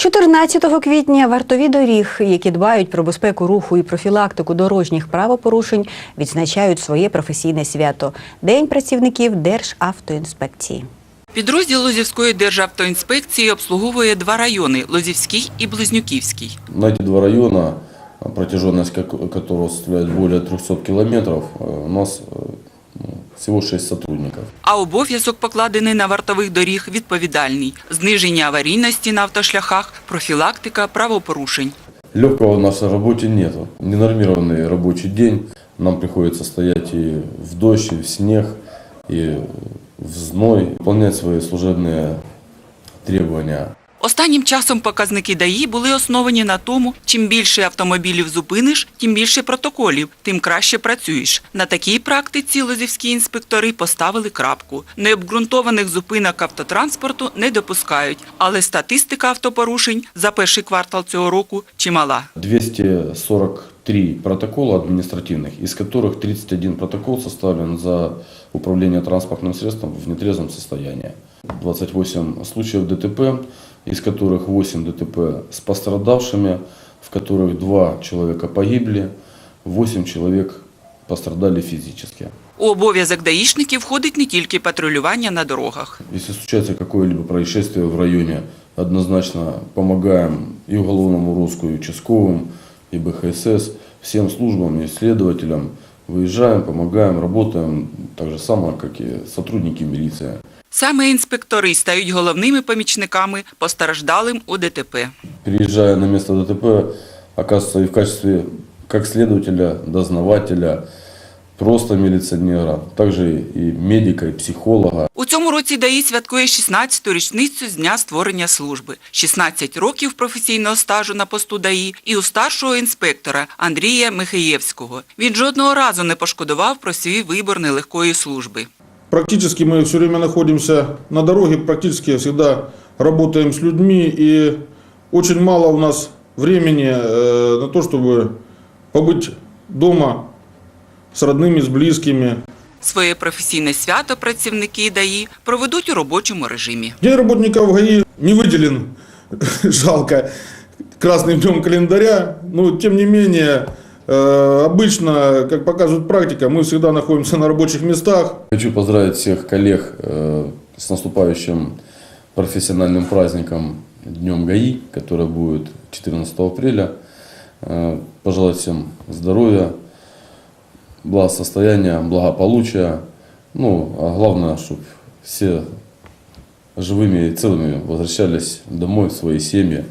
14 квітня вартові доріг, які дбають про безпеку руху і профілактику дорожніх правопорушень, відзначають своє професійне свято День працівників Державтоінспекції. Підрозділ Лозівської державтоінспекції обслуговує два райони Лозівський і Близнюківський. На эти два района, а, протяженность ко- которого составляет более 300 километров, э, у нас э, ну, всего 6 сотрудников. А обов'язок покладений на вартових доріг відповідальний зниження аварійності на автошляхах, профілактика правопорушень. Легкого в нашей работе нет. Ненормированный рабочий день. Нам приходится стоять и в дождь, и в снег, и в зной, выполнять свои служебные требования. Останнім часом показники ДАІ були основані на тому, чим більше автомобілів зупиниш, тим більше протоколів, тим краще працюєш. На такій практиці лозівські інспектори поставили крапку. Необґрунтованих зупинок автотранспорту не допускають, але статистика автопорушень за перший квартал цього року чимала. 243 протокола административных, из которых 31 протокол составлен за управление транспортным средством в нетрезвом состоянии. 28 случаев ДТП, из которых 8 ДТП с пострадавшими, в которых 2 человека погибли, 8 человек пострадали физически. У обов'язок даїшників входить не тільки патрулювання на дорогах. Если случается какое-либо происшествие в районе, однозначно помогаем и уголовному розыску, и участковым, и БХСС, всем службам и следователям. Выезжаем, помогаем, работаем так же само, как и сотрудники милиции. Саме інспектори стають головними помічниками постраждалим у ДТП. Приезжая на место ДТП, оказывается и в качестве как следователя, дознавателя, просто милиционера, также и медика, и психолога. У цьому році ДАІ святкує 16-ту річницю з дня створення служби. 16 років професійного стажу на посту ДАІ і у старшого інспектора Андрія Михаєвського. Він жодного разу не пошкодував про свій вибор нелегкої служби. Практически мы все время находимся на дороге, практически всегда работаем с людьми, и очень мало у нас времени э, на то, чтобы побыть дома с родными, с близкими. Своє професійне свято працівники ДАІ проведуть у робочому режимі. День работников ГАИ не выделен, жалко, красным днем календаря, но тем не менее, э, обычно, как показывает практика, мы всегда находимся на рабочих местах, Хочу поздравить всех коллег э, с наступающим профессиональным праздником Днем ГАИ, который будет 14 апреля. Э, Пожелать всем здоровья, благосостояния, благополучия. Ну, а главное, чтобы все живыми и целыми возвращались домой в свои семьи.